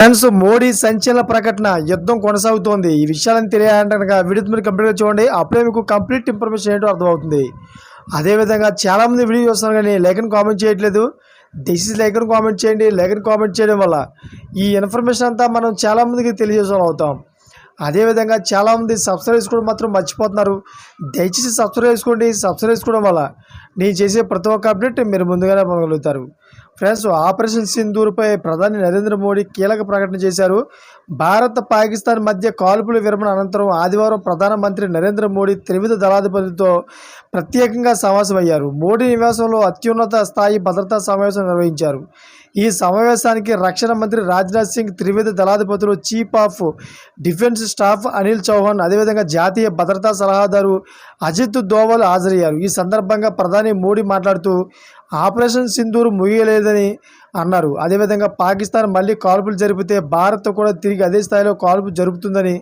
Friends Modi సంచలన ప్రకటన యుద్ధం కొనసాగుతోంది. ఈ విషయాలను తెలియాలంటే కనుక వీడియో మీరు కంప్లీట్గా చూడండి. అప్పుడే మీకు కంప్లీట్ ఇన్ఫర్మేషన్ ఏంటో అర్థమవుతుంది. అదేవిధంగా చాలామంది వీడియో చూస్తున్నారు కానీ లేఖను కామెంట్ చేయట్లేదు. దయచేసి లేఖను కామెంట్ చేయండి. లేఖను కామెంట్ చేయడం వల్ల ఈ ఇన్ఫర్మేషన్ అంతా మనం చాలామందికి తెలియజేసే అవుతాం. అదేవిధంగా చాలామంది సబ్స్క్రైబ్ చేసుకోవడం మాత్రం మర్చిపోతున్నారు. దయచేసి సబ్స్క్రైబ్ చేసుకోండి. సబ్స్క్రైబ్ చేసుకోవడం వల్ల నేను చేసే ప్రతి ఒక్క అప్డేట్ మీరు ముందుగానే పొందగలుగుతారు. ఫ్రెండ్స్ ఆపరేషన్ సింధూర్పై ప్రధాని నరేంద్ర మోడీ కీలక ప్రకటన చేశారు. భారత్ పాకిస్తాన్ మధ్య కాల్పుల విరమణ అనంతరం ఆదివారం ప్రధానమంత్రి నరేంద్ర మోడీ త్రివిధ దళాధిపతితో ప్రత్యేకంగా సమావేశమయ్యారు. మోడీ నివాసంలో అత్యున్నత స్థాయి భద్రతా సమావేశం నిర్వహించారు. ఈ సమావేశానికి రక్షణ మంత్రి రాజ్నాథ్ సింగ్ త్రివిధ దళాధిపతులు chief of defence staff Anil Chauhan అదేవిధంగా జాతీయ భద్రతా సలహాదారు అజిత్ దోవల్ హాజరయ్యారు. ఈ సందర్భంగా ప్రధాని మోడీ మాట్లాడుతూ ఆపరేషన్ సింధూర్ ముగియలేదని అన్నారు. అదేవిధంగా పాకిస్తాన్ మళ్ళీ కాల్పులు జరిపితే భారత్ కూడా తిరిగి అదే స్థాయిలో కాల్పు జరుపుతుందని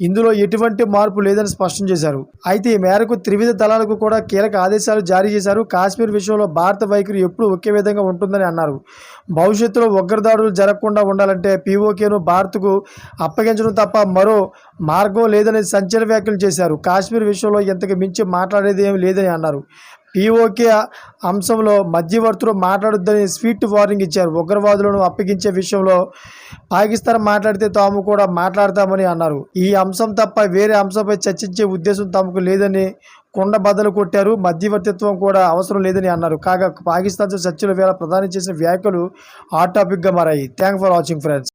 ఇందులో ఎటువంటి మార్పు లేదని స్పష్టం చేశారు. అయితే ఈ మేరకు త్రివిధ దళాలకు కూడా కీలక ఆదేశాలు జారీ చేశారు. కాశ్మీర్ విషయంలో భారత వైఖరి ఎప్పుడు ఒకే విధంగా ఉంటుందని అన్నారు. భవిష్యత్తులో ఉగ్రదాడులు జరగకుండా ఉండాలంటే పీఓకేను భారత్కు అప్పగించడం తప్ప మరో మార్గం లేదని సంచలన వ్యాఖ్యలు చేశారు. కాశ్మీర్ విషయంలో ఇంతకు మించి మాట్లాడేది ఏమి లేదని అన్నారు. పీఓకే అంశంలో మధ్యవర్తులు మాట్లాడొద్దని స్వీట్ వార్నింగ్ ఇచ్చారు. ఉగ్రవాదులను అప్పగించే విషయంలో పాకిస్తాన్ మాట్లాడితే తాము కూడా మాట్లాడతామని అన్నారు. ఈ అంశం తప్ప వేరే అంశంపై చర్చించే ఉద్దేశం తమకు లేదని కొండ బద్దలు కొట్టారు. మధ్యవర్తిత్వం కూడా అవసరం లేదని అన్నారు. కాగా పాకిస్తాన్తో చర్చల వేళ ప్రధాని చేసిన వ్యాఖ్యలు హాట్ టాపిక్గా మారాయి. Thank for watching friends.